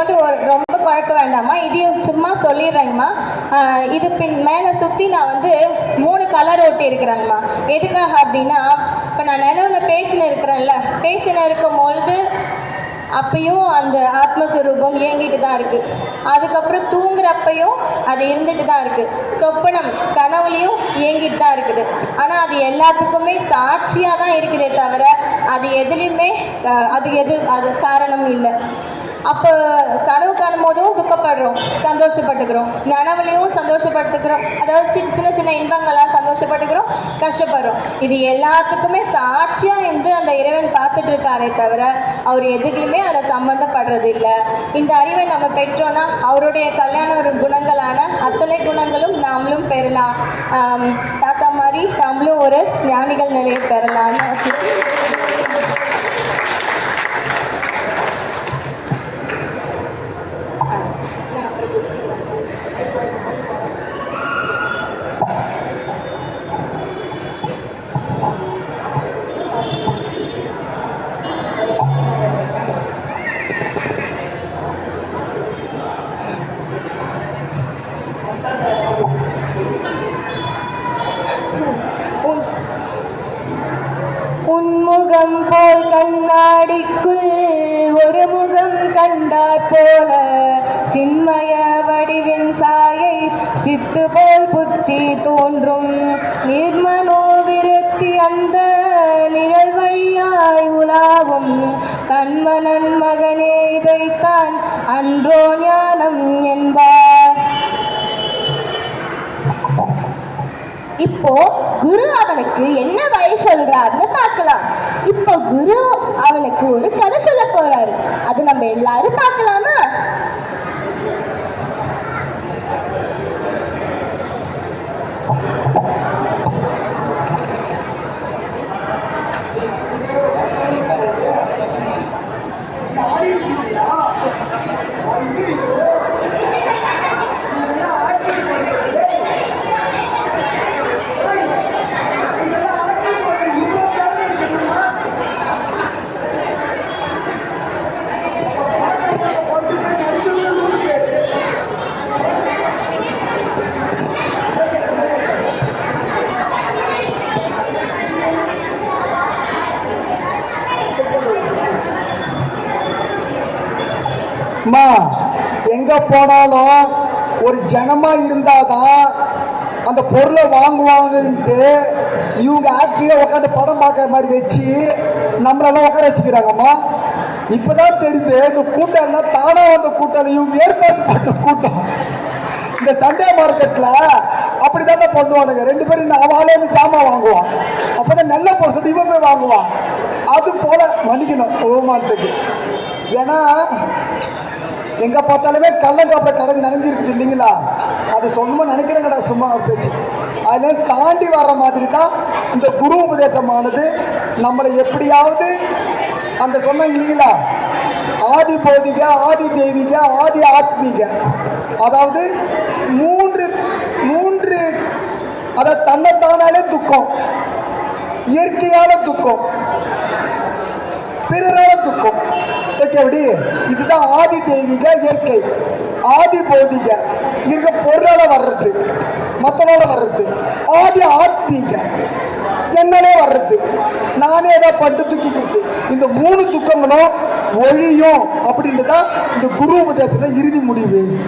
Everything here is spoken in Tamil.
மேற்கொண்டு ரொம்ப குழப்ப வேண்டாம்மா. இதையும் சும்மா சொல்லிடுறேங்கம்மா. இது பின் மேலே சுற்றி நான் வந்து மூணு கலர் ஒட்டி இருக்கிறேங்கம்மா. எதுக்காக அப்படின்னா இப்போ நான் நினைவுல பேசின இருக்கிறேன்ல பேசின இருக்கும் பொழுது அப்பயும் அந்த ஆத்மஸ்வரூபம் இயங்கிட்டு தான் இருக்குது அதுக்கப்புறம் தூங்குறப்பையும் அது இருந்துட்டு தான் இருக்குது சொப்பனம் கனவுலையும் இயங்கிட்டு தான் இருக்குது. ஆனால் அது எல்லாத்துக்குமே சாட்சியாக தான் இருக்குதே தவிர அது எதுலேயுமே அது எது அது காரணம் இல்லை. அப்போ கனவு காணும் போதும் துக்கப்படுறோம் சந்தோஷப்பட்டுக்கிறோம். நனவுலையும் சந்தோஷப்பட்டுக்கிறோம். அதாவது சின்ன சின்ன சின்ன இன்பங்களாக சந்தோஷப்பட்டுக்கிறோம் கஷ்டப்படுறோம். இது எல்லாத்துக்குமே சாட்சியாக இருந்து அந்த இறைவன் பார்த்துட்டு இருக்காரே தவிர அவர் எதுக்குமே அதில் சம்மந்தப்படுறது இல்லை இந்த அறிவை நம்ம பெற்றோன்னா அவருடைய கல்யாண ஒரு குணங்களான அத்தனை குணங்களும் நாமளும் பெறலாம். தாத்தா மாதிரி நாமளும் ஒரு ஞானிகள் நிலையை பெறலாம்னு உன்முகம் போல் கண்ணாடிக்குள் ஒரு முகம் கண்டாற் போல சின்மய வடிவின் சாயை சித்து போல் புத்தி தோன்றும். நிர்மனோ விருத்தி அந்த நிழல் வழியாய் உலாவும். கண்மனன் மகனே இதைத்தான் அன்றோ ஞானம் என்பார். இப்போ குரு அவனுக்கு என்ன வழி சொல்றாருன்னு பார்க்கலாம். இப்போ குரு அவனுக்கு ஒரு கதை சொல்ல போறாரு. அது நம்ம எல்லாரும் பார்க்கலாமா? அம்மா எங்க போனாலும் ஒரு ஜனமா இருந்தாதான் அந்த பொருளை வாங்குவாங்கன்ட்டு இவங்க ஆக்டிவா உட்காந்து படம் பார்க்குற மாதிரி வச்சு நம்மளெல்லாம் உட்கார வச்சுக்கிறாங்கம்மா இப்பதான் தெரியுது இந்த கூட்டம் எல்லாம் தானா வந்த கூட்டம் இவங்க ஏற்பாடு பண்ண கூட்டம். இந்த சண்டே மார்க்கெட்ல அப்படிதானே பண்ணுவானுங்க. ரெண்டு பேரும் நான் அவளே இருந்து ஜாமான் வாங்குவான். அப்பதான் நல்ல பொருள் இவன் போய் வாங்குவான். அது போல மன்னிக்கணும் ஓமானத்துக்கு ஏன்னா எங்க பார்த்தாலுமே கள்ளங்காப்பில் கடன் நனைஞ்சிருக்குது இல்லைங்களா? அது சொன்னமா நினைக்கிறேங்கடா சும்மா பேச்சு. அதுல தாண்டி வர்ற மாதிரி தான் இந்த குரு உபதேசமானது. நம்மளை எப்படியாவது அந்த சொன்னாங்க இல்லைங்களா? ஆதி பௌதிக ஆதி தெய்வீக ஆதி ஆத்மீக. அதாவது மூன்று மூன்று அதை தன்னைத்தானாலே துக்கம். இயற்கையால துக்கம். பிறரால துக்கம் ஓகே இதுதான் ஆதி தெய்வீக இயற்கை. ஆதி பௌதிக. இருக்க பொருளால வர்றது. மத்தனால வர்றது. ஆதி ஆத்மீக. என்னாலே வர்றது. நானே ஏதாவது பட்டு தூக்கி கொடுத்து இந்த மூணு துக்கங்களும் ஒழியும் அப்படின்ட்டு தான் இந்த குரு உபதேசத்துல இறுதி முடிவு.